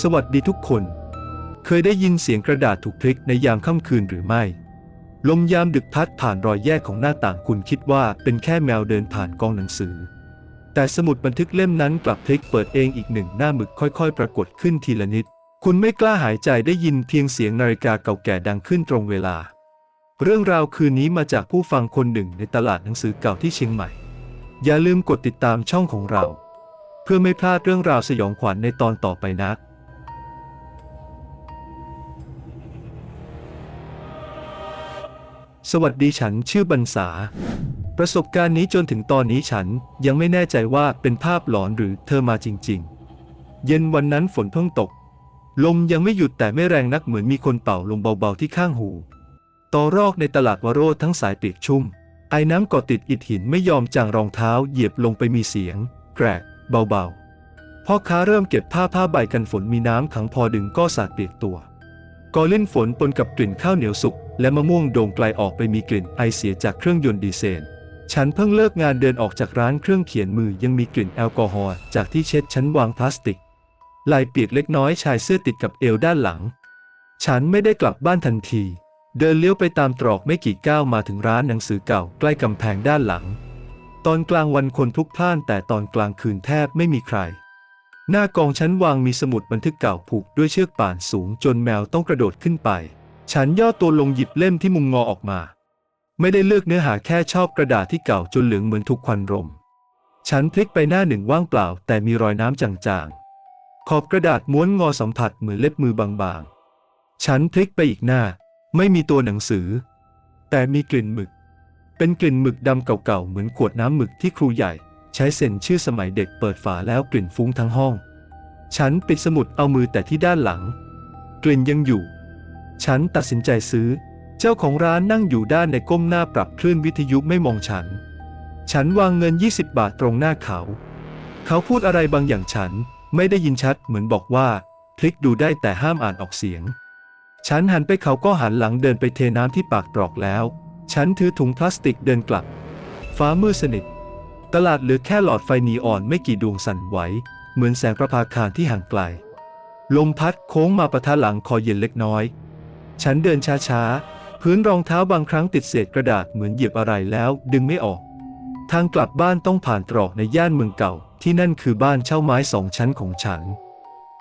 สวัสดีทุกคน เคยได้ยินเสียงกระดาษถูกพลิกในยามค่ำคืนหรือไม่ ลมยามดึกพัดผ่านรอยแยกของหน้าต่างคุณคิดว่าเป็นแค่แมวเดินผ่านกองหนังสือ แต่สมุดบันทึกเล่มนั้นกลับพลิกเปิดเองอีกหนึ่งหน้าหมึกค่อยๆ ปรากฏขึ้นทีละนิด คุณไม่กล้าหายใจได้ยินเพียงเสียงนาฬิกาเก่าแก่ดังขึ้นตรงเวลา เรื่องราวคืนนี้มาจากผู้ฟังคนหนึ่งในตลาดหนังสือเก่าที่เชียงใหม่ อย่าลืมกดติดตามช่องของเรา เพื่อไม่พลาดเรื่องราวสยองขวัญในตอนต่อไปนะสวัสดีฉันชื่อบรรษา ประสบการณ์นี้จนถึงตอนนี้ฉันยังไม่แน่ใจว่าเป็นภาพหลอนหรือเธอมาจริง ๆ เย็นวันนั้นฝนเพิ่งตก ลมยังไม่หยุดแต่ไม่แรงนักเหมือนมีคนเป่าลมเบาๆที่ข้างหู ต่อรอกในตลาดวโรธทั้งสายเปียกชุ่ม ไอ้น้ำกาะติดอิฐหินไม่ยอมจางรองเท้าเหยียบลงไปมีเสียง แกรกเบาๆ พ่อค้าเริ่มเก็บผ้าผ้าใบกันฝนมีน้ำขังพอดึงก็สาดเปียกตัวกอเล่นฝนปนกับกลิ่นข้าวเหนียวสุกและมะม่วงโด่งไกลออกไปมีกลิ่นไอเสียจากเครื่องยนต์ดีเซล ฉันเพิ่งเลิกงานเดินออกจากร้านเครื่องเขียนมือยังมีกลิ่นแอลกอฮอล์จากที่เช็ดชั้นวางพลาสติกลายเปียกเล็กน้อยชายเสื้อติดกับเอวด้านหลัง ฉันไม่ได้กลับบ้านทันที เดินเลี้ยวไปตามตรอกไม่กี่ก้าวมาถึงร้านหนังสือเก่าใกล้กำแพงด้านหลัง ตอนกลางวันคนพลุกพล่านแต่ตอนกลางคืนแทบไม่มีใคร หน้ากองชั้นวางมีสมุดบันทึกเก่าผูกด้วยเชือกป่านสูงจนแมวต้องกระโดดขึ้นไป ฉันย่อตัวลงหยิบเล่มที่มุมงอออกมา ไม่ได้เลือกเนื้อหาแค่ชอบกระดาษที่เก่าจนเหลืองเหมือนถูกควันรม ฉันพลิกไปหน้าหนึ่งว่างเปล่า แต่มีรอยน้ำจางๆ ขอบกระดาษม้วนงอสัมผัสเหมือนเล็บมือบางๆ ฉันพลิกไปอีกหน้า ไม่มีตัวหนังสือ แต่มีกลิ่นหมึก เป็นกลิ่นหมึกดำเก่าๆ เหมือนขวดน้ำหมึกที่ครูใหญ่ ใช้เซ็นชื่อสมัยเด็กเปิดฝาแล้วกลิ่นฟุ้งทั้งห้อง ฉันปิดสมุดเอามือแต่ที่ด้านหลัง กลิ่นยังอยู่ ฉันตัดสินใจซื้อ เจ้าของร้านนั่งอยู่ด้านในก้มหน้าปรับคลื่นวิทยุไม่มองฉัน ฉันวางเงิน 20 บาทตรงหน้าเขา เขาพูดอะไรบางอย่างฉันไม่ได้ยินชัดเหมือนบอกว่า คลิกดูได้แต่ห้ามอ่านออกเสียง ฉันหันไปเขาก็หันหลังเดินไปเทน้ำที่ปากตรอกแล้ว ฉันถือถุงพลาสติกเดินกลับ ฟ้ามืดสนิท ตลาดเหลือแค่หลอดไฟนีออนไม่กี่ดวงสั่นไหว เหมือนแสงประภาคารที่ห่างไกล ลมพัดโค้งมาประทะหลังคอเย็นเล็กน้อย ฉันเดินช้าๆ พื้นรองเท้าบางครั้งติดเศษกระดาษเหมือนเหยียบอะไรแล้วดึงไม่ออก ทางกลับบ้านต้องผ่านตรอกในย่านเมืองเก่า ที่นั่นคือบ้านเช่าไม้สองชั้นของฉัน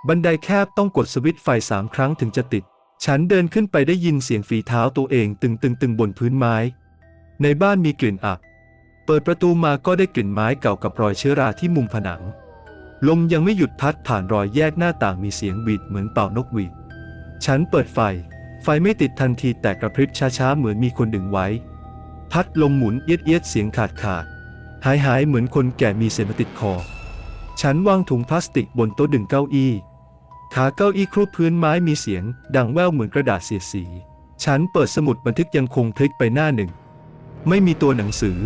บันไดแคบต้องกดสวิตช์ไฟสามครั้งถึงจะติด ฉันเดินขึ้นไปได้ยินเสียงฝีเท้าตัวเองตึงตึงตึงบนพื้นไม้ ในบ้านมีกลิ่นอับ เปิดประตูมาก็ได้กลิ่นไม้เก่ากับรอยเชื้อราที่มุมผนัง ลมยังไม่หยุดพัดผ่านรอยแยกหน้าต่างมีเสียงบีดเหมือนเป่านกหวีด ฉันเปิดไฟ ไฟไม่ติดทันทีแต่กระพริบช้าๆเหมือนมีคนดึงไว้ พัดลมหมุนเอียดเอียดเสียงขาดขาด หายหายเหมือนคนแก่มีเศษมาติดคอ ฉันวางถุงพลาสติกบนโต๊ะดึงเก้าอี้ ขาเก้าอี้ครูพื้นไม้มีเสียง ดังแว่วเหมือนกระดาษเสียสี ฉันเปิดสมุดบันทึกยังคงพลิกไปหน้าหนึ่ง ไม่มีตัวหนังสือ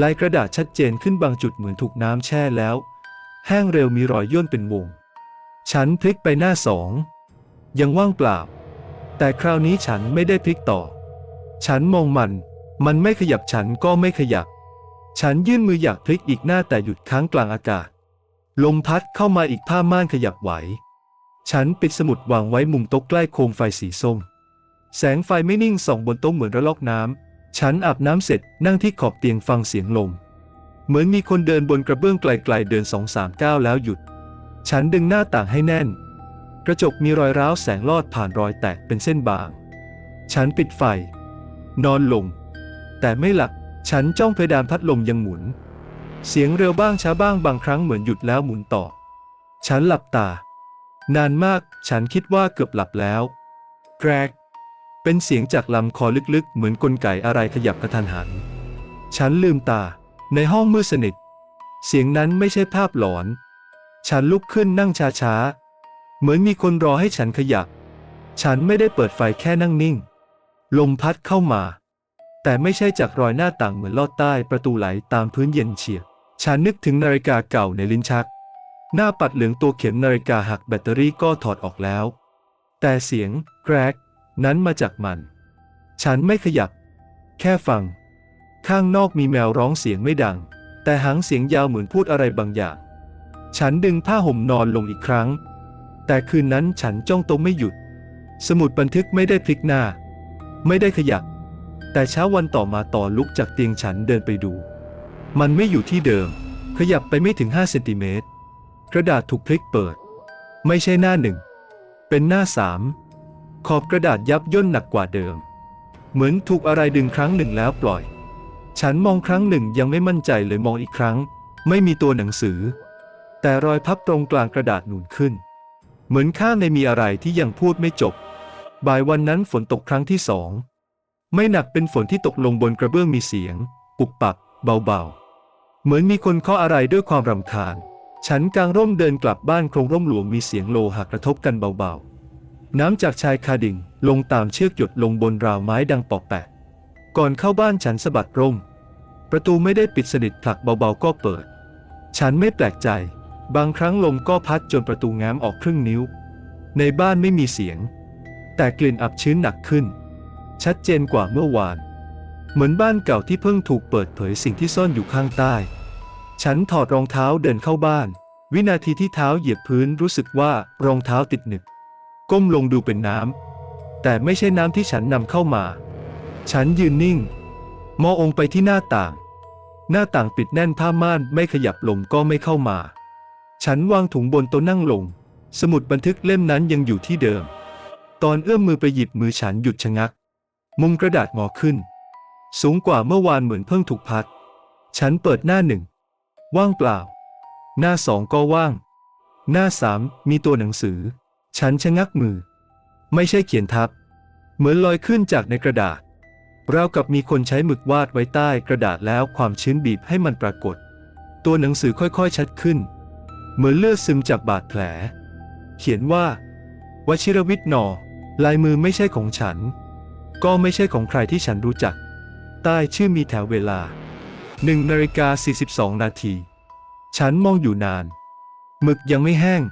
ลายกระดาษชัดเจนขึ้นบางจุดเหมือนถูกน้ำแช่แล้ว แห้งเร็วมีรอยย่นเป็นวง ฉันพลิกไปหน้าสอง ยังว่างเปล่า แต่คราวนี้ฉันไม่ได้พลิกต่อ ฉันมองมัน มันไม่ขยับฉันก็ไม่ขยับ ฉันยื่นมืออยากพลิกอีกหน้าแต่หยุดค้างกลางอากาศ ลมพัดเข้ามาอีกผ้าม่านขยับไหว ฉันปิดสมุดวางไว้มุมโต๊ะใกล้โคมไฟสีส้ม แสงไฟไม่นิ่งส่องบนโต๊ะเหมือนระลอกน้ำ ฉันอาบน้ำเสร็จนั่งที่ขอบเตียงฟังเสียงลม เหมือนมีคนเดินบนกระเบื้องไกลๆเดินสองสามก้าวแล้วหยุด ฉันดึงหน้าต่างให้แน่น กระจกมีรอยร้าวแสงลอดผ่านรอยแตกเป็นเส้นบาง ฉันปิดไฟ นอนลง แต่ไม่หลับ ฉันจ้องเพดานพัดลมยังหมุน เสียงเร็วบ้างช้าบ้างบางครั้งเหมือนหยุดแล้วหมุนต่อ ฉันหลับตา นานมากฉันคิดว่าเกือบหลับแล้วแกรกเป็นเสียงจากลำคอลึกๆ เหมือนกลไกอะไรขยับกระทันหัน ฉันลืมตาในห้องมืดสนิท เสียงนั้นไม่ใช่ภาพหลอน ฉันลุกขึ้นนั่งช้าๆ เหมือนมีคนรอให้ฉันขยับ ฉันไม่ได้เปิดไฟแค่นั่งนิ่ง ลมพัดเข้ามา แต่ไม่ใช่จากรอยหน้าต่างเหมือนลอดใต้ประตูไหลตามพื้นเย็นเฉียบ ฉันนึกถึงนาฬิกาเก่าในลิ้นชัก หน้าปัดเหลืองตัวเข็มนาฬิกาหักแบตเตอรี่ก็ถอดออกแล้ว แต่เสียงแกรกนั้นมาจากมัน ฉันไม่ขยับ แค่ฟัง ข้างนอกมีแมวร้องเสียงไม่ดัง แต่หางเสียงยาวเหมือนพูดอะไรบางอย่าง ฉันดึงผ้าห่มนอนลงอีกครั้ง แต่คืนนั้นฉันจ้องโต๊ะไม่หยุด สมุดบันทึกไม่ได้พลิกหน้า ไม่ได้ขยับ แต่เช้าวันต่อมาต่อลุกจากเตียงฉันเดินไปดู มันไม่อยู่ที่เดิม ขยับไปไม่ถึง5เซนติเมตร กระดาษถูกพลิกเปิด ไม่ใช่หน้าหนึ่ง เป็นหน้าสามขอบกระดาษยับย่นหนักกว่าเดิม เหมือนถูกอะไรดึงครั้งหนึ่งแล้วปล่อย ฉันมองครั้งหนึ่งยังไม่มั่นใจเลยมองอีกครั้ง ไม่มีตัวหนังสือ แต่รอยพับตรงกลางกระดาษหนุนขึ้น เหมือนข้างในมีอะไรที่ยังพูดไม่จบ บ่ายวันนั้นฝนตกครั้งที่สอง ไม่หนักเป็นฝนที่ตกลงบนกระเบื้องมีเสียง ปุบปับ เบาๆ เหมือนมีคนเคาะอะไรด้วยความรำคาญ ฉันกางร่มเดินกลับบ้านโครงร่มหลวงมีเสียงโลหะกระทบกันเบาๆ น้ำจากชายคาดิ่งลงตามเชือกหยดลงบนราวไม้ดังปอกแปะ ก่อนเข้าบ้านฉันสะบัดร่ม ประตูไม่ได้ปิดสนิทผลักเบาๆก็เปิด ฉันไม่แปลกใจ บางครั้งลมก็พัดจนประตูง้มออกครึ่งนิ้ว ในบ้านไม่มีเสียง แต่กลิ่นอับชื้นหนักขึ้น ชัดเจนกว่าเมื่อวาน เหมือนบ้านเก่าที่เพิ่งถูกเปิดเผยสิ่งที่ซ่อนอยู่ข้างใต้ ฉันถอดรองเท้าเดินเข้าบ้าน วินาทีที่เท้าเหยียบพื้นรู้สึกว่ารองเท้าติดหนึบก้มลงดูเป็นน้ำ แต่ไม่ใช่น้ำที่ฉันนำเข้ามา ฉันยืนนิ่ง มององไปที่หน้าต่าง หน้าต่างปิดแน่นผ้าม่านไม่ขยับลมก็ไม่เข้ามา ฉันวางถุงบนโต๊ะนั่งลง สมุดบันทึกเล่มนั้นยังอยู่ที่เดิม ตอนเอื้อมมือไปหยิบมือฉันหยุดชะงัก มุมกระดาษงอขึ้น สูงกว่าเมื่อวานเหมือนเพิ่งถูกพัด ฉันเปิดหน้าหนึ่ง ว่างเปล่า หน้าสองก็ว่าง หน้าสามมีตัวหนังสือ ฉันชะงักมือ ไม่ใช่เขียนทับ เหมือนลอยขึ้นจากในกระดาษราวกับมีคนใช้หมึกวาดไว้ใต้กระดาษแล้วความชื้นบีบให้มันปรากฏ ตัวหนังสือค่อยๆ ชัดขึ้น เหมือนเลือดซึมจากบาดแผล เขียนว่า วชิรวิทย์นอ ลายมือไม่ใช่ของฉัน ก็ไม่ใช่ของใครที่ฉันรู้จัก ใต้ชื่อมีแถวเวลา 1นาฬิกา42 นาที ฉันมองอยู่นาน หมึกยังไม่แห้ง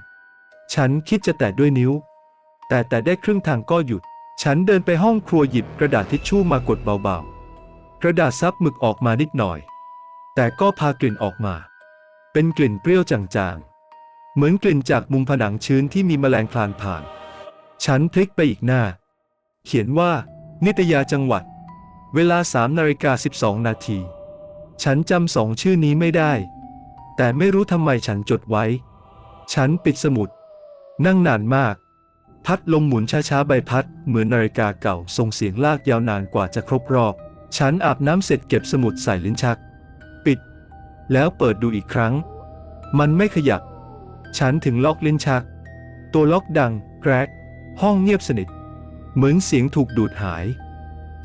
ฉันคิดจะแตะด้วยนิ้ว แต่แต่ได้ครึ่งทางก็หยุด ฉันเดินไปห้องครัวหยิบกระดาษทิชชู่มากดเบาๆ กระดาษซับหมึกออกมานิดหน่อย แต่ก็พากลิ่นออกมา เป็นกลิ่นเปรี้ยวจางๆ เหมือนกลิ่นจากมุมผนังชื้นที่มีแมลงคลานผ่าน ฉันพลิกไปอีกหน้า เขียนว่า นิตยาจังหวัด เวลา3นาฬิกา12 นาที ฉันจำสองชื่อนี้ไม่ได้ แต่ไม่รู้ทำไมฉันจดไว้ ฉันปิดสมุด นั่งนานมาก พัดลมหมุนช้าๆใบพัด เหมือนนาฬิกาเก่าส่งเสียงลากยาวนานกว่าจะครบรอบ ฉันอาบน้ำเสร็จเก็บสมุดใส่ลิ้นชัก ปิด แล้วเปิดดูอีกครั้ง มันไม่ขยับ ฉันถึงล็อกลิ้นชัก ตัวล็อกดังแกรกห้องเงียบสนิท เหมือนเสียงถูกดูดหาย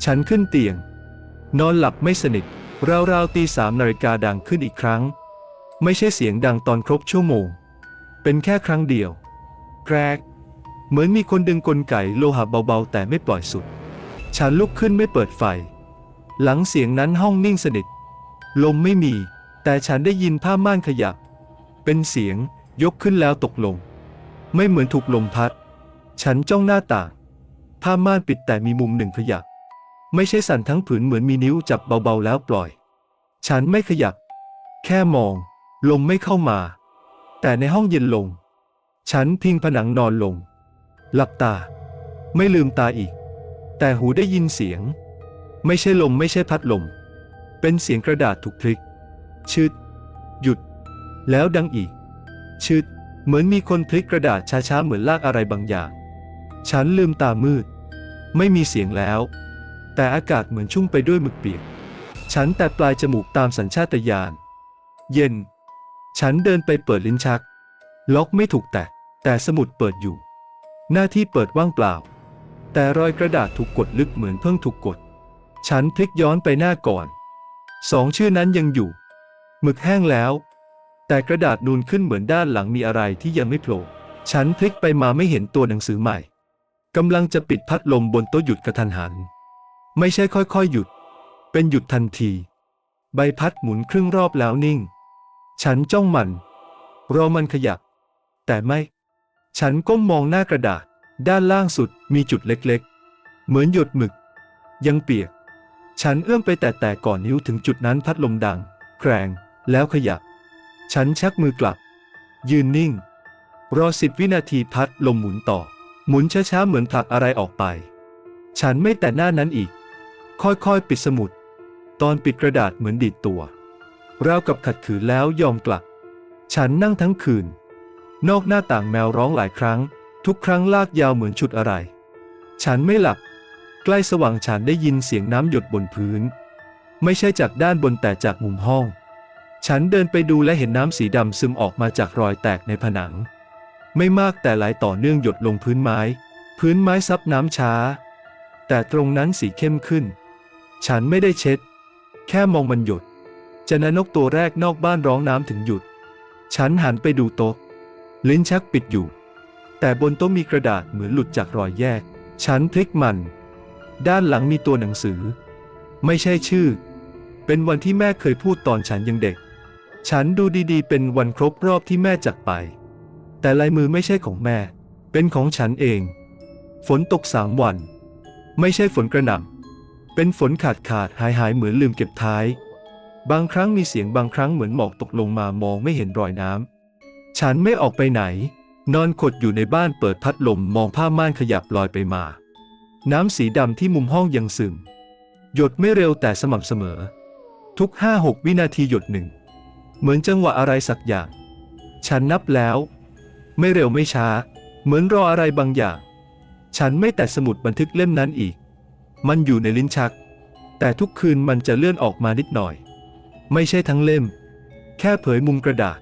ฉันขึ้นเตียง นอนหลับไม่สนิท ราวๆตีสามนาฬิกาดังขึ้นอีกครั้ง ไม่ใช่เสียงดังตอนครบชั่วโมง เป็นแค่ครั้งเดียว แกรก เหมือนมีคนดึงกลไกโลหะเบาๆ แต่ไม่ปล่อยสุด ฉันลุกขึ้นไม่เปิดไฟ หลังเสียงนั้นห้องนิ่งสนิท ลมไม่มี แต่ฉันได้ยินผ้าม่านขยับ เป็นเสียงยกขึ้นแล้วตกลง ไม่เหมือนถูกลมพัด ฉันจ้องหน้าต่างผ้าม่านปิดแต่มีมุมหนึ่งขยับ ไม่ใช่สั่นทั้งผืนเหมือนมีนิ้วจับเบาๆแล้วปล่อย ฉันไม่ขยับ แค่มอง ลมไม่เข้ามา แต่ในห้องเย็นลง ฉันพิงผนังนอนลง หลับตา ไม่ลืมตาอีก แต่หูได้ยินเสียง ไม่ใช่ลมไม่ใช่พัดลม เป็นเสียงกระดาษถูกพลิกชืดหยุด แล้วดังอีกชืดเหมือนมีคนพลิกกระดาษช้าๆเหมือนลากอะไรบางอย่าง ฉันลืมตามืด ไม่มีเสียงแล้ว แต่อากาศเหมือนชุ่มไปด้วยหมึกเปียก ฉันแต่ปลายจมูกตามสัญชาตญาณ เย็น ฉันเดินไปเปิดลิ้นชัก ล็อกไม่ถูกแตะ แต่สมุดเปิดอยู่ หน้าที่เปิดว่างเปล่า แต่รอยกระดาษถูกกดลึกเหมือนเพิ่งถูกกด ฉันพลิกย้อนไปหน้าก่อน สองชื่อนั้นยังอยู่ หมึกแห้งแล้ว แต่กระดาษนูนขึ้นเหมือนด้านหลังมีอะไรที่ยังไม่โผล่ ฉันพลิกไปมาไม่เห็นตัวหนังสือใหม่กำลังจะปิดพัดลมบนโต๊ะหยุดกระทันหัน ไม่ใช่ค่อยๆ หยุด เป็นหยุดทันที ใบพัดหมุนครึ่งรอบแล้วนิ่ง ฉันจ้องมัน รอมันขยับ แต่ไม่ ฉันก้มมองหน้ากระดาษ ด้านล่างสุดมีจุดเล็กๆ เหมือนหยดหมึก ยังเปียก ฉันเอื้อมไปแต่แต่ก่อนนิ้วถึงจุดนั้นพัดลมดัง แกรงแล้วขยับ ฉันชักมือกลับ ยืนนิ่ง รอสิบวินาทีพัดลมหมุนต่อ หมุนช้าๆเหมือนผลักอะไรออกไป ฉันไม่แต่หน้านั้นอีก ค่อยๆ ปิดสมุด ตอนปิดกระดาษเหมือนดีดตัวราวกับขัดขืนแล้วยอมกลับ ฉันนั่งทั้งคืน นอกหน้าต่างแมวร้องหลายครั้ง ทุกครั้งลากยาวเหมือนชุดอะไร ฉันไม่หลับ ใกล้สว่างฉันได้ยินเสียงน้ำหยดบนพื้น ไม่ใช่จากด้านบนแต่จากมุมห้อง ฉันเดินไปดูและเห็นน้ำสีดำซึมออกมาจากรอยแตกในผนัง ไม่มากแต่ไหลต่อเนื่องหยดลงพื้นไม้ พื้นไม้ซับน้ำช้า แต่ตรงนั้นสีเข้มขึ้น ฉันไม่ได้เช็ด แค่มองมันหยดจะนนกตัวแรกนอกบ้านร้องน้ำถึงหยุด ฉันหันไปดูโต๊ะ ลิ้นชักปิดอยู่ แต่บนโต๊ะมีกระดาษเหมือนหลุดจากรอยแยก ฉันพลิกมัน ด้านหลังมีตัวหนังสือ ไม่ใช่ชื่อ เป็นวันที่แม่เคยพูดตอนฉันยังเด็ก ฉันดูดีๆ เป็นวันครบรอบที่แม่จากไป แต่ลายมือไม่ใช่ของแม่ เป็นของฉันเอง ฝนตกสามวัน ไม่ใช่ฝนกระหน่ำ เป็นฝนขาดขาดหายหายเหมือนลืมเก็บท้าย บางครั้งมีเสียงบางครั้งเหมือนหมอกตกลงมามองไม่เห็นรอยน้ำ ฉันไม่ออกไปไหน นอนขดอยู่ในบ้านเปิดพัดลมมองผ้าม่านขยับลอยไปมา น้ำสีดำที่มุมห้องยังซึม หยดไม่เร็วแต่สม่ำเสมอ ทุกห้าหกวินาทีหยดหนึ่ง เหมือนจังหวะอะไรสักอย่าง ฉันนับแล้ว ไม่เร็วไม่ช้า เหมือนรออะไรบางอย่าง ฉันไม่แตะสมุดบันทึกเล่มนั้นอีก มันอยู่ในลิ้นชัก แต่ทุกคืนมันจะเลื่อนออกมานิดหน่อย ไม่ใช่ทั้งเล่ม แค่เผยมุมกระดาษ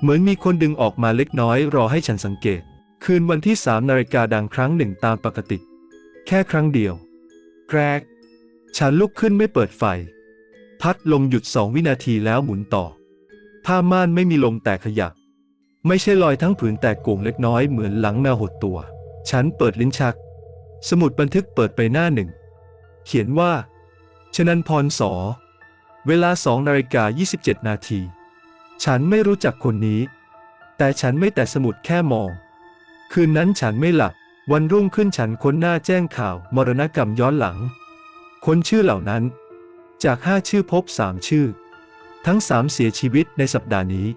เหมือนมีคนดึงออกมาเล็กน้อยรอให้ฉันสังเกต คืนวันที่สามนาฬิกาดังครั้งหนึ่งตามปกติ แค่ครั้งเดียว แกรก ฉันลุกขึ้นไม่เปิดไฟ พัดลมหยุดสองวินาทีแล้วหมุนต่อ ผ้าม่านไม่มีลมแต่ขยับ ไม่ใช่ลอยทั้งผืนแต่โก่งเล็กน้อยเหมือนหลังแมวหดตัว ฉันเปิดลิ้นชัก สมุดบันทึกเปิดไปหน้าหนึ่ง เขียนว่า ชนันพรสอ เวลาสองนาฬิกา 27 นาที ฉันไม่รู้จักคนนี้ แต่ฉันไม่แต่สมุดแค่มอง คืนนั้นฉันไม่หลับ วันรุ่งขึ้นฉันค้นหน้าแจ้งข่าวมรณกรรมย้อนหลังคนชื่อเหล่านั้น จากห้าชื่อพบสามชื่อ ทั้งสามเสียชีวิตในสัปดาห์นี้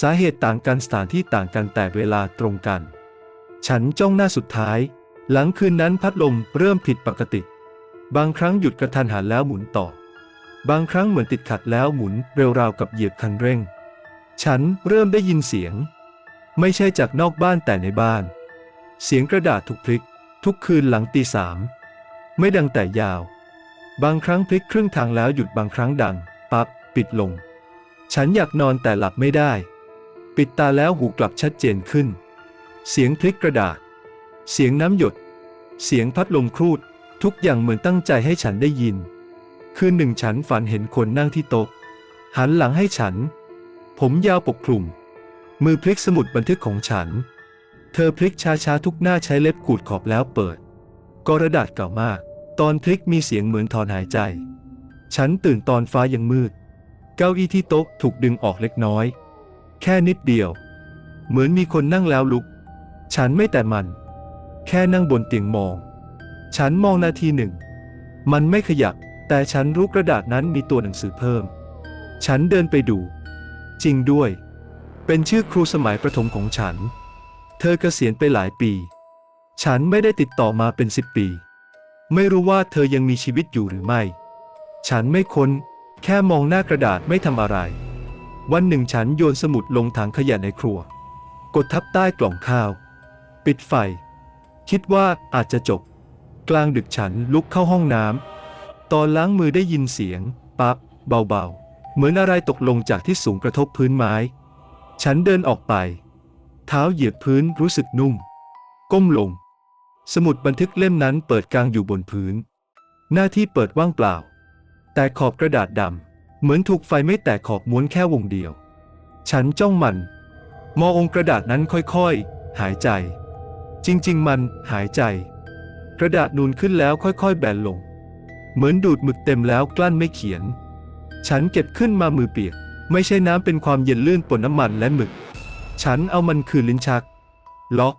สาเหตุต่างกันสถานที่ต่างกันแต่เวลาตรงกัน ฉันจ้องหน้าสุดท้าย หลังคืนนั้นพัดลมเริ่มผิดปกติ บางครั้งหยุดกระทันหันแล้วหมุนต่อ บางครั้งเหมือนติดขัดแล้วหมุนเร็วราวกับเหยียบคันเร่ง ฉันเริ่มได้ยินเสียง ไม่ใช่จากนอกบ้านแต่ในบ้าน เสียงกระดาษถูกพลิก ทุกคืนหลังตีสามไม่ดังแต่ยาว บางครั้งพลิกครึ่งทางแล้วหยุดบางครั้งดัง ปับ๊บปิดลง ฉันอยากนอนแต่หลับไม่ได้ ปิดตาแล้วหูกลับชัดเจนขึ้น เสียงพลิกกระดาษ เสียงน้ำหยด เสียงพัดลมครูด ทุกอย่างเหมือนตั้งใจให้ฉันได้ยิน คืนหนึ่งฉันฝันเห็นคนนั่งที่โต๊ะ หันหลังให้ฉัน ผมยาวปกคลุม มือพลิกสมุดบันทึกของฉัน เธอพลิกช้าๆทุกหน้าใช้เล็บขูดขอบแล้วเปิด กระดาษเก่ามาก ตอนพลิกมีเสียงเหมือนถอนหายใจ ฉันตื่นตอนฟ้ายังมืด เก้าอี้ที่โต๊ะถูกดึงออกเล็กน้อย แค่นิดเดียว เหมือนมีคนนั่งแล้วลุก ฉันไม่แต่มัน แค่นั่งบนเตียงมอง ฉันมองนาทีหนึ่ง มันไม่ขยับ แต่ฉันรู้กระดาษนั้นมีตัวหนังสือเพิ่ม ฉันเดินไปดู จริงด้วย เป็นชื่อครูสมัยประถมของฉัน เธอเกษียณไปหลายปี ฉันไม่ได้ติดต่อมาเป็นสิบปี ไม่รู้ว่าเธอยังมีชีวิตอยู่หรือไม่ ฉันไม่ค้น แค่มองหน้ากระดาษไม่ทำอะไร วันหนึ่งฉันโยนสมุดลงถังขยะในครัว กดทับใต้กล่องข้าว ปิดไฟ คิดว่าอาจจะจบ กลางดึกฉันลุกเข้าห้องน้ำ ตอนล้างมือได้ยินเสียง ปั๊บ เบาๆ เหมือนอะไรตกลงจากที่สูงกระทบพื้นไม้ ฉันเดินออกไป เท้าเหยียบพื้นรู้สึกนุ่ม ก้มลง สมุดบันทึกเล่มนั้นเปิดกลางอยู่บนพื้น หน้าที่เปิดว่างเปล่า แต่ขอบกระดาษดำเหมือนถูกไฟไม่แตกขอบม้วนแค่วงเดียว ฉันจ้องมัน มององกระดาษนั้นค่อยๆ หายใจ จริงๆ มันหายใจ กระดาษนูนขึ้นแล้วค่อยๆ แบนลง เหมือนดูดหมึกเต็มแล้วกลั้นไม่เขียน ฉันเก็บขึ้นมามือเปียก ไม่ใช่น้ำเป็นความเย็นลื่นปนน้ำมันและหมึก ฉันเอามันคืนลิ้นชัก ล็อก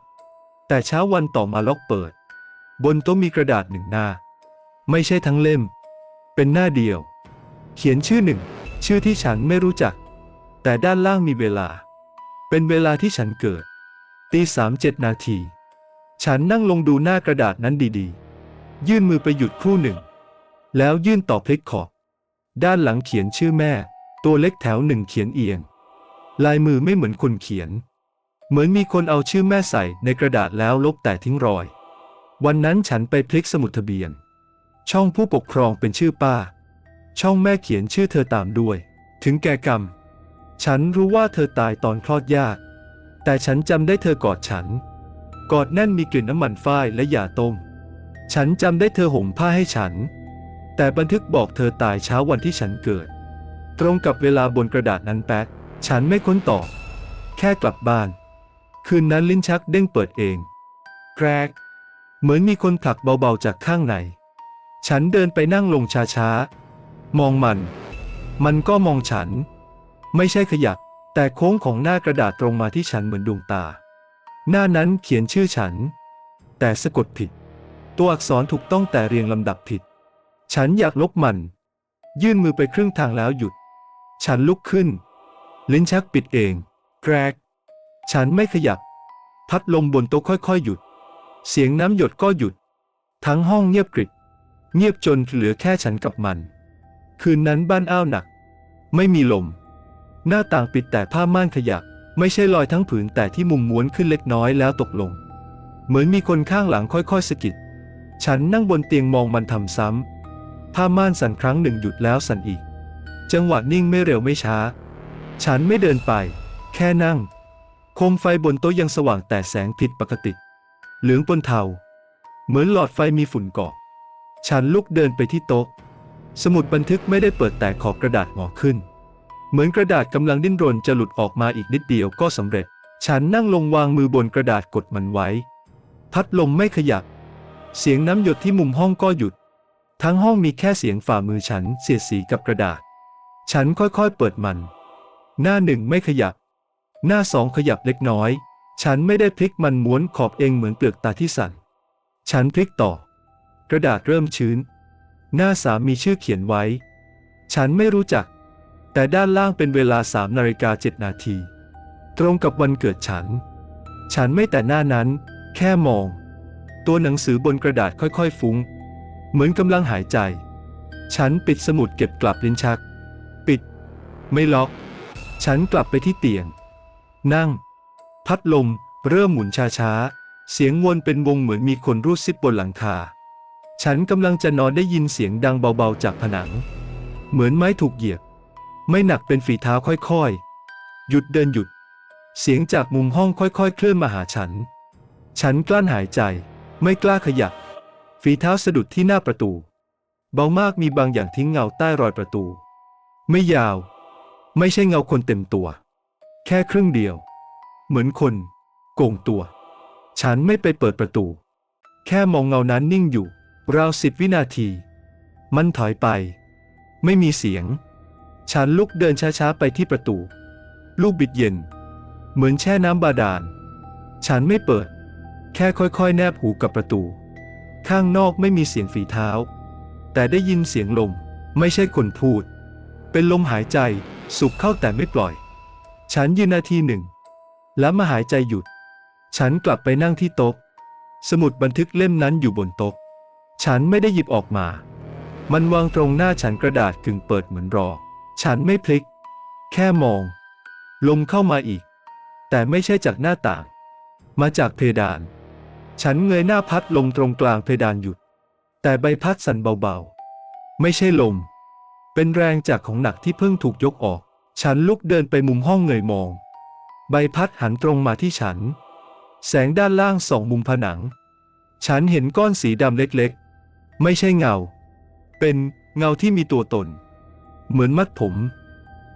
แต่เช้าวันต่อมาล็อกเปิด บนโต๊ะมีกระดาษหนึ่งหน้า ไม่ใช่ทั้งเล่ม เป็นหน้าเดียว เขียนชื่อหนึ่ง ชื่อที่ฉันไม่รู้จัก แต่ด้านล่างมีเวลา เป็นเวลาที่ฉันเกิดตีสามเจ็ดนาที ฉันนั่งลงดูหน้ากระดาษนั้นดีๆ ยื่นมือไปหยุดครู่หนึ่ง แล้วยื่นต่อพลิกขอบ ด้านหลังเขียนชื่อแม่ ตัวเล็กแถวหนึ่งเขียนเอียง ลายมือไม่เหมือนคนเขียน เหมือนมีคนเอาชื่อแม่ใส่ในกระดาษแล้วลบแต่ทิ้งรอย วันนั้นฉันไปพลิกสมุดทะเบียน ช่องผู้ปกครองเป็นชื่อป้า ช่องแม่เขียนชื่อเธอตามด้วย ถึงแก่กรรม ฉันรู้ว่าเธอตายตอนคลอดยาก แต่ฉันจำได้เธอกอดฉัน กอดแน่นมีกลิ่นน้ำมันฝ้ายและยาต้ม ฉันจำได้เธอห่มผ้าให้ฉัน แต่บันทึกบอกเธอตายเช้าวันที่ฉันเกิด ตรงกับเวลาบนกระดาษนั้นแป๊กฉันไม่ค้นต่อ แค่กลับบ้าน คืนนั้นลิ้นชักเด้งเปิดเอง แกรก เหมือนมีคนผลักเบาๆจากข้างใน ฉันเดินไปนั่งลงช้าๆ มองมัน มันก็มองฉัน ไม่ใช่ขยับ แต่โค้งของหน้ากระดาษตรงมาที่ฉันเหมือนดวงตา หน้านั้นเขียนชื่อฉัน แต่สะกดผิด ตัวอักษรถูกต้องแต่เรียงลำดับผิด ฉันอยากลบมัน ยื่นมือไปครึ่งทางแล้วหยุด ฉันลุกขึ้น ลิ้นชักปิดเองแกรก ฉันไม่ขยับ พัดลมบนโต๊ะค่อยๆหยุด เสียงน้ำหยดก็หยุด ทั้งห้องเงียบกริบเงียบจนเหลือแค่ฉันกับมัน คืนนั้นบ้านอ้าวหนัก ไม่มีลม หน้าต่างปิดแต่ผ้าม่านขยับ ไม่ใช่ลอยทั้งผืนแต่ที่มุมม้วนขึ้นเล็กน้อยแล้วตกลง เหมือนมีคนข้างหลังค่อยๆสะกิด ฉันนั่งบนเตียงมองมันทำซ้ำผ้าม่านสั่นครั้งหนึ่งหยุดแล้วสั่นอีก จังหวะนิ่งไม่เร็วไม่ช้า ฉันไม่เดินไป แค่นั่ง โคมไฟบนโต๊ะยังสว่างแต่แสงผิดปกติ เหลืองปนเทา เหมือนหลอดไฟมีฝุ่นเกาะ ฉันลุกเดินไปที่โต๊ะ สมุดบันทึกไม่ได้เปิดแต่ขอบกระดาษงอขึ้น เหมือนกระดาษกำลังดิ้นรนจะหลุดออกมาอีกนิดเดียวก็สำเร็จ ฉันนั่งลงวางมือบนกระดาษกดมันไว้ พัดลมไม่ขยับ เสียงน้ำหยดที่มุมห้องก็หยุด ทั้งห้องมีแค่เสียงฝ่ามือฉันเสียดสีกับกระดาษ ฉันค่อยๆเปิดมัน หน้าหนึ่งไม่ขยับ หน้าสองขยับเล็กน้อย ฉันไม่ได้พลิกมันม้วนขอบเองเหมือนเปลือกตาที่สั่น ฉันพลิกต่อ กระดาษเริ่มชื้น หน้าสามมีชื่อเขียนไว้ ฉันไม่รู้จัก แต่ด้านล่างเป็นเวลาสามนาฬิกาเจ็ดนาที ตรงกับวันเกิดฉัน ฉันไม่แต่หน้านั้น แค่มอง ตัวหนังสือบนกระดาษค่อยๆ ฟุ้ง เหมือนกำลังหายใจ ฉันปิดสมุดเก็บกลับลิ้นชัก ปิด ไม่ล็อก ฉันกลับไปที่เตียง นั่ง พัดลม เริ่มหมุนช้าๆ เสียงวนเป็นวงเหมือนมีคนรูดซิปบนหลังคา ฉันกำลังจะนอนได้ยินเสียงดังเบาๆจากผนัง เหมือนไม้ถูกเหยียบ ไม่หนักเป็นฝีเท้าค่อยๆ หยุดเดินหยุด เสียงจากมุมห้องค่อยๆ เคลื่อนมาหาฉัน ฉันกลั้นหายใจ ไม่กล้าขยับ ฝีเท้าสะดุดที่หน้าประตู เบามากมีบางอย่างทิ้งเงาใต้รอยประตู ไม่ยาว ไม่ใช่เงาคนเต็มตัว แค่ครึ่งเดียว เหมือนคนโก่งตัว ฉันไม่ไปเปิดประตู แค่มองเงานั้นนิ่งอยู่ ราวสิบวินาที มันถอยไป ไม่มีเสียง ฉันลุกเดินช้าๆไปที่ประตู ลูกบิดเย็น เหมือนแช่น้ำบาดาล ฉันไม่เปิด แค่ค่อยๆ แนบหูกับประตู ข้างนอกไม่มีเสียงฝีเท้า แต่ได้ยินเสียงลม ไม่ใช่คนพูด เป็นลมหายใจ สุขเข้าแต่ไม่ปล่อย ฉันยืนนาทีหนึ่ง แล้วมาหายใจหยุด ฉันกลับไปนั่งที่โต๊ะ สมุดบันทึกเล่มนั้นอยู่บนโต๊ะ ฉันไม่ได้หยิบออกมา มันวางตรงหน้าฉันกระดาษกึ่งเปิดเหมือนรอ ฉันไม่พลิก แค่มอง ลมเข้ามาอีก แต่ไม่ใช่จากหน้าต่าง มาจากเพดาน ฉันเงยหน้าพัดลมตรงกลางเพดานหยุด แต่ใบพัดสั่นเบาๆ ไม่ใช่ลม เป็นแรงจากของหนักที่เพิ่งถูกยกออก ฉันลุกเดินไปมุมห้องเงยมอง ใบพัดหันตรงมาที่ฉัน แสงด้านล่างส่องมุมผนัง ฉันเห็นก้อนสีดำเล็กๆ ไม่ใช่เงา เป็นเงาที่มีตัวตน เหมือนมัดผม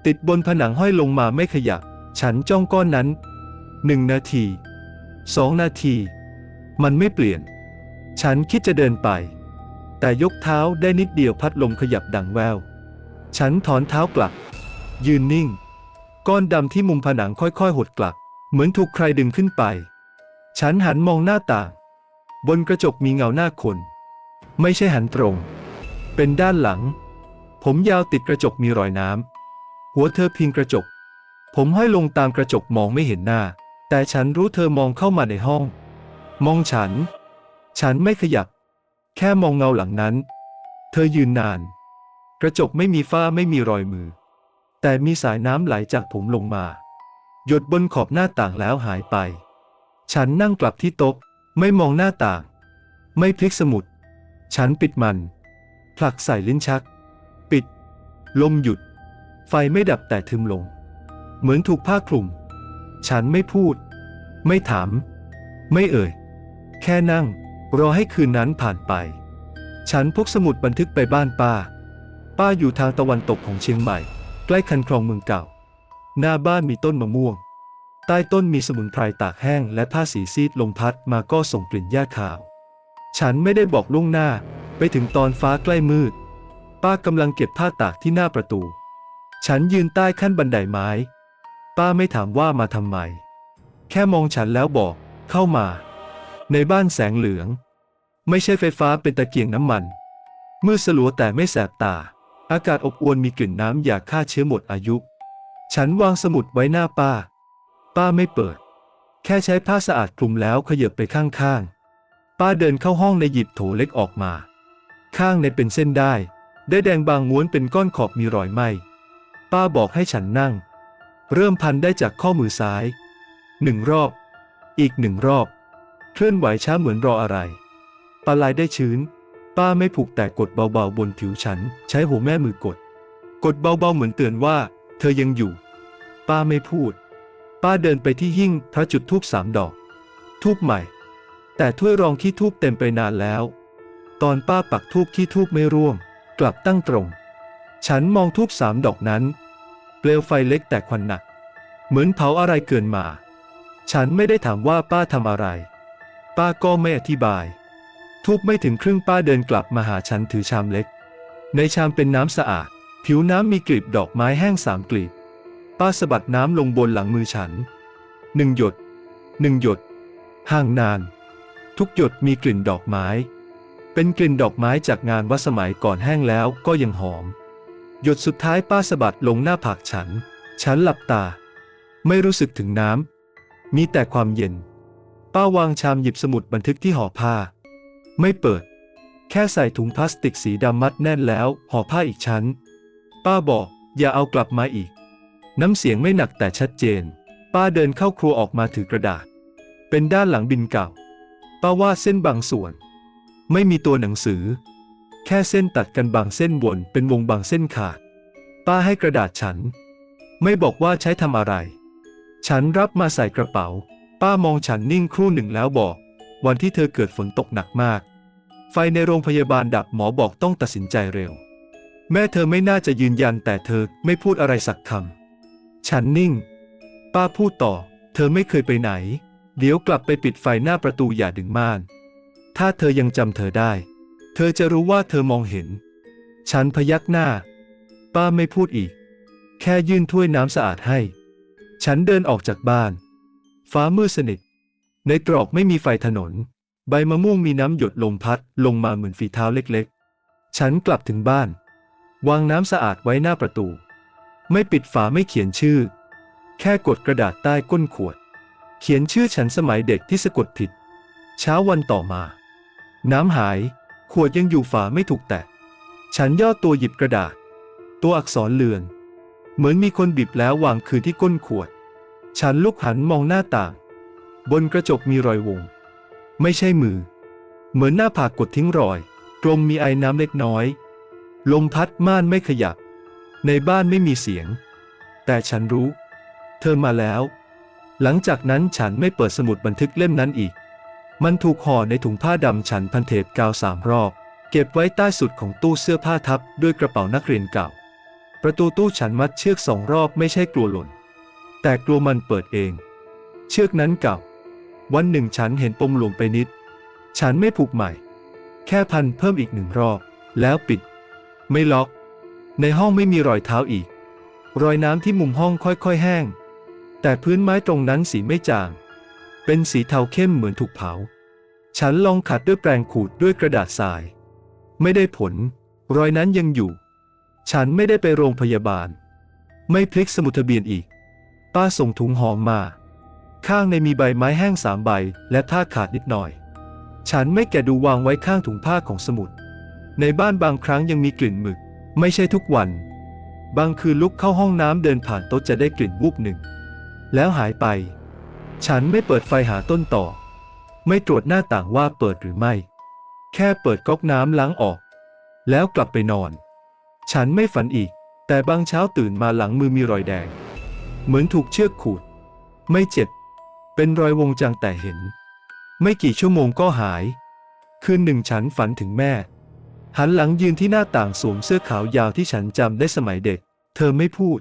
ติดบนผนังห้อยลงมาไม่ขยับ ฉันจ้องก้อนนั้นหนึ่งนาทีสองนาที มันไม่เปลี่ยน ฉันคิดจะเดินไป แต่ยกเท้าได้นิดเดียวพัดลมขยับดังแวว ฉันถอนเท้ากลับ ยืนนิ่ง ก้อนดำที่มุมผนังค่อยๆ หดกลับ เหมือนถูกใครดึงขึ้นไป ฉันหันมองหน้าต่าง บนกระจกมีเงาหน้าคน ไม่ใช่หันตรง เป็นด้านหลัง ผมยาวติดกระจกมีรอยน้ำ หัวเธอพิงกระจก ผมห้อยลงตามกระจกมองไม่เห็นหน้า แต่ฉันรู้เธอมองเข้ามาในห้อง มองฉัน ฉันไม่ขยับ แค่มองเงาหลังนั้น เธอยืนนาน กระจกไม่มีฝ้าไม่มีรอยมือ แต่มีสายน้ำไหลจากผมลงมา หยดบนขอบหน้าต่างแล้วหายไป ฉันนั่งกลับที่โต๊ะไม่มองหน้าต่าง ไม่พลิกสมุด ฉันปิดมัน ผลักใส่ลิ้นชัก ลมหยุด ไฟไม่ดับแต่ทึมลง เหมือนถูกผ้าคลุม ฉันไม่พูด ไม่ถาม ไม่เอ่ย แค่นั่ง รอให้คืนนั้นผ่านไป ฉันพกสมุดบันทึกไปบ้านป้า ป้าอยู่ทางตะวันตกของเชียงใหม่ ใกล้คันคลองเมืองเก่า หน้าบ้านมีต้นมะม่วง ใต้ต้นมีสมุนไพรตากแห้ง และผ้าสีซีดลมพัดมาก็ส่งกลิ่นหญ้าขาว ฉันไม่ได้บอกล่วงหน้าไปถึงตอนฟ้าใกล้มืด ป้ากำลังเก็บผ้าตากที่หน้าประตู ฉันยืนใต้ขั้นบันไดไม้ ป้าไม่ถามว่ามาทำไม แค่มองฉันแล้วบอก เข้ามา ในบ้านแสงเหลือง ไม่ใช่ไฟฟ้าเป็นตะเกียงน้ำมัน มืดสลัวแต่ไม่แสบตา อากาศอบอวลมีกลิ่นน้ำยาฆ่าเชื้อหมดอายุ ฉันวางสมุดไว้หน้าป้า ป้าไม่เปิด แค่ใช้ผ้าสะอาดคลุมแล้วขยับไปข้างๆ ป้าเดินเข้าห้องในหยิบโถเล็กออกมา ข้างในเป็นเส้นได้ ได้แดงบางม้วนเป็นก้อนขอบมีรอยไหม ป้าบอกให้ฉันนั่ง เริ่มพันได้จากข้อมือซ้าย หนึ่งรอบ อีกหนึ่งรอบ เคลื่อนไหวช้าเหมือนรออะไรปลาลายได้ชื้น ป้าไม่ผูกแต่กดเบาๆบนผิวฉัน ใช้หัวแม่มือกด กดเบาๆเหมือนเตือนว่า เธอยังอยู่ ป้าไม่พูด ป้าเดินไปที่หิ้งพระจุดทูบสามดอก ทูบใหม่ แต่ถ้วยรองขี้ทูบเต็มไปนานแล้ว ตอนป้าปักทูบขี้ทูบไม่ร่วง กลับตั้งตรง ฉันมองทูบสามดอกนั้น เปลวไฟเล็กแต่ควันหนัก เหมือนเผาอะไรเกินมา ฉันไม่ได้ถามว่าป้าทำอะไร ป้าก็ไม่อธิบาย ทูบไม่ถึงครึ่งป้าเดินกลับมาหาฉันถือชามเล็ก ในชามเป็นน้ำสะอาด ผิวน้ำมีกลีบดอกไม้แห้งสามกลีบ ป้าสะบัดน้ำลงบนหลังมือฉัน หนึ่งหยด หนึ่งหยด ห่างนาน ทุกหยดมีกลิ่นดอกไม้ เป็นกลิ่นดอกไม้จากงานวัดสมัยก่อนแห้งแล้วก็ยังหอม หยดสุดท้ายป้าสะบัดลงหน้าผากฉัน ฉันหลับตา ไม่รู้สึกถึงน้ำ มีแต่ความเย็น ป้าวางชามหยิบสมุดบันทึกที่ห่อผ้า ไม่เปิด แค่ใส่ถุงพลาสติกสีดำมัดแน่นแล้วห่อผ้าอีกชั้น ป้าบอก อย่าเอากลับมาอีก น้ำเสียงไม่หนักแต่ชัดเจน ป้าเดินเข้าครัวออกมาถือกระดาษ เป็นด้านหลังบินเก่า ป้าวาดเส้นบางส่วน ไม่มีตัวหนังสือ แค่เส้นตัดกันบางเส้นวนเป็นวงบางเส้นขาด ป้าให้กระดาษฉัน ไม่บอกว่าใช้ทำอะไร ฉันรับมาใส่กระเป๋า ป้ามองฉันนิ่งครู่หนึ่งแล้วบอก วันที่เธอเกิดฝนตกหนักมาก ไฟในโรงพยาบาลดับหมอบอกต้องตัดสินใจเร็ว แม่เธอไม่น่าจะยืนยันแต่เธอไม่พูดอะไรสักคำฉันนิ่ง ป้าพูดต่อ เธอไม่เคยไปไหน เดี๋ยวกลับไปปิดไฟหน้าประตูอย่าดึงม่าน ถ้าเธอยังจำเธอได้ เธอจะรู้ว่าเธอมองเห็น ฉันพยักหน้า ป้าไม่พูดอีก แค่ยื่นถ้วยน้ำสะอาดให้ ฉันเดินออกจากบ้าน ฟ้ามืดสนิท ในตรอกไม่มีไฟถนน ใบมะม่วงมีน้ำหยดลมพัดลงมาเหมือนฝีเท้าเล็กๆ ฉันกลับถึงบ้าน วางน้ำสะอาดไว้หน้าประตู ไม่ปิดฝาไม่เขียนชื่อ แค่กดกระดาษใต้ก้นขวด เขียนชื่อฉันสมัยเด็กที่สะกดผิด เช้าวันต่อมา น้ำหาย ขวดยังอยู่ฝาไม่ถูกแตะ ฉันย่อตัวหยิบกระดาษ ตัวอักษรเลือน เหมือนมีคนบีบแล้ววางคืนที่ก้นขวด ฉันลุกหันมองหน้าต่าง บนกระจกมีรอยวง ไม่ใช่มือ เหมือนหน้าผากกดทิ้งรอย กลมมีไอ้น้ำเล็กน้อย ลมพัดม่านไม่ขยับ ในบ้านไม่มีเสียง แต่ฉันรู้ เธอมาแล้ว หลังจากนั้นฉันไม่เปิดสมุดบันทึกเล่มนั้นอีก มันถูกห่อในถุงผ้าดำฉันพันเทปกาวสามรอบ เก็บไว้ใต้สุดของตู้เสื้อผ้าทับด้วยกระเป๋านักเรียนเก่า ประตูตู้ฉันมัดเชือกสองรอบไม่ใช่กลัวหล่น แต่กลัวมันเปิดเอง เชือกนั้นเก่า วันหนึ่งฉันเห็นปมหลวมไปนิด ฉันไม่ผูกใหม่ แค่พันเพิ่มอีกหนึ่งรอบ แล้วปิด ไม่ล็อก ในห้องไม่มีรอยเท้าอีก รอยน้ำที่มุมห้องค่อยๆแห้ง แต่พื้นไม้ตรงนั้นสีไม่จาง เป็นสีเทาเข้มเหมือนถูกเผา ฉันลองขัดด้วยแปรงขูดด้วยกระดาษทราย ไม่ได้ผล รอยนั้นยังอยู่ ฉันไม่ได้ไปโรงพยาบาล ไม่พลิกสมุดทะเบียนอีก ป้าส่งถุงหอมมา ข้างในมีใบไม้แห้งสามใบและผ้าขาดนิดหน่อย ฉันไม่แกะดูวางไว้ข้างถุงผ้าของสมุด ในบ้านบางครั้งยังมีกลิ่นหมึก ไม่ใช่ทุกวัน บางคืนลุกเข้าห้องน้ำเดินผ่านโต๊ะจะได้กลิ่นวูบหนึ่ง แล้วหายไป ฉันไม่เปิดไฟหาต้นต่อ ไม่ตรวจหน้าต่างว่าเปิดหรือไม่ แค่เปิดก๊อกน้ำล้างออก แล้วกลับไปนอน ฉันไม่ฝันอีก แต่บางเช้าตื่นมาหลังมือมีรอยแดง เหมือนถูกเชือกขูด ไม่เจ็บ เป็นรอยวงจางแต่เห็น ไม่กี่ชั่วโมงก็หาย คืนหนึ่งฉันฝันถึงแม่ หันหลังยืนที่หน้าต่างสวมเสื้อขาวยาวที่ฉันจำได้สมัยเด็ก เธอไม่พูด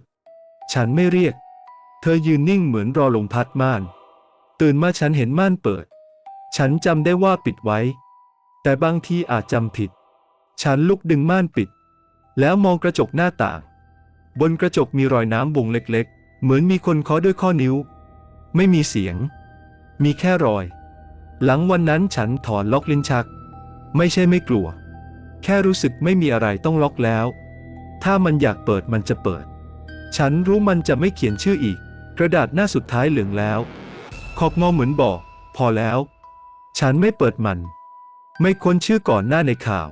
ฉันไม่เรียก เธอยืนนิ่งเหมือนรอลมพัดม่าน ตื่นมาฉันเห็นม่านเปิด ฉันจำได้ว่าปิดไว้ แต่บางทีอาจจำผิด ฉันลุกดึงม่านปิด แล้วมองกระจกหน้าต่าง บนกระจกมีรอยน้ำวงเล็กๆ เหมือนมีคนเคาะด้วยข้อนิ้ว ไม่มีเสียง มีแค่รอย หลังวันนั้นฉันถอนล็อกลิ้นชัก ไม่ใช่ไม่กลัว แค่รู้สึกไม่มีอะไรต้องล็อกแล้ว ถ้ามันอยากเปิดมันจะเปิด ฉันรู้มันจะไม่เขียนชื่ออีก กระดาษหน้าสุดท้ายเหลืองแล้ว ขอบงอเหมือนบอก พอแล้ว ฉันไม่เปิดมัน ไม่ค้นชื่อก่อนหน้าในข่าว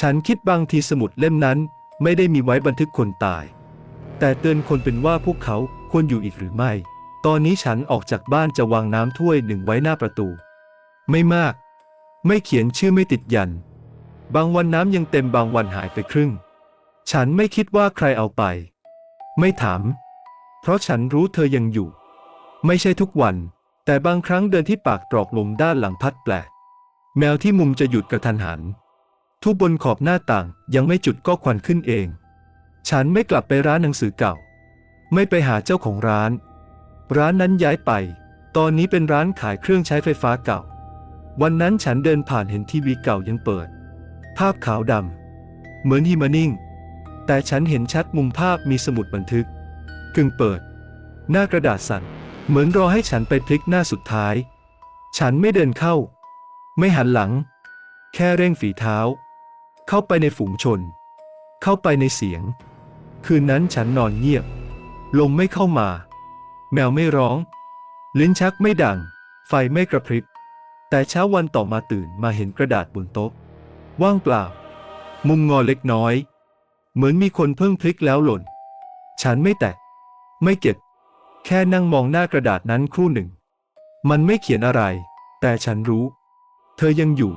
ฉันคิดบางทีสมุดเล่มนั้นไม่ได้มีไว้บันทึกคนตาย แต่เตือนคนเป็นว่าพวกเขาควรอยู่อีกหรือไม่ ตอนนี้ฉันออกจากบ้านจะวางน้ำถ้วยหนึ่งไว้หน้าประตู ไม่มาก ไม่เขียนชื่อไม่ติดยัน บางวันน้ำยังเต็มบางวันหายไปครึ่ง ฉันไม่คิดว่าใครเอาไป ไม่ถาม เพราะฉันรู้เธอยังอยู่ ไม่ใช่ทุกวัน แต่บางครั้งเดินที่ปากตรอกลมด้านหลังพัดแปลก แมวที่มุมจะหยุดกระทันหัน ทุบบนขอบหน้าต่างยังไม่จุดก็ควันขึ้นเอง ฉันไม่กลับไปร้านหนังสือเก่า ไม่ไปหาเจ้าของร้าน ร้านนั้นย้ายไป ตอนนี้เป็นร้านขายเครื่องใช้ไฟฟ้าเก่า วันนั้นฉันเดินผ่านเห็นทีวีเก่ายังเปิด ภาพขาวดำเหมือนฮิมานิ่ง แต่ฉันเห็นชัดมุมภาพมีสมุดบันทึก กึ่งเปิด หน้ากระดาษสั่น เหมือนรอให้ฉันไปพลิกหน้าสุดท้าย ฉันไม่เดินเข้า ไม่หันหลัง แค่เร่งฝีเท้า เข้าไปในฝูงชน เข้าไปในเสียง คืนนั้นฉันนอนเงียบ ลมไม่เข้ามา แมวไม่ร้อง ลิ้นชักไม่ดัง ไฟไม่กระพริบ แต่เช้าวันต่อมาตื่นมาเห็นกระดาษบนโต๊ะ ว่างเปล่า มุมงอเล็กน้อย เหมือนมีคนเพิ่งพลิกแล้วหล่น ฉันไม่แตะ ไม่เก็บ แค่นั่งมองหน้ากระดาษนั้นครู่หนึ่ง มันไม่เขียนอะไร แต่ฉันรู้ เธอยังอยู่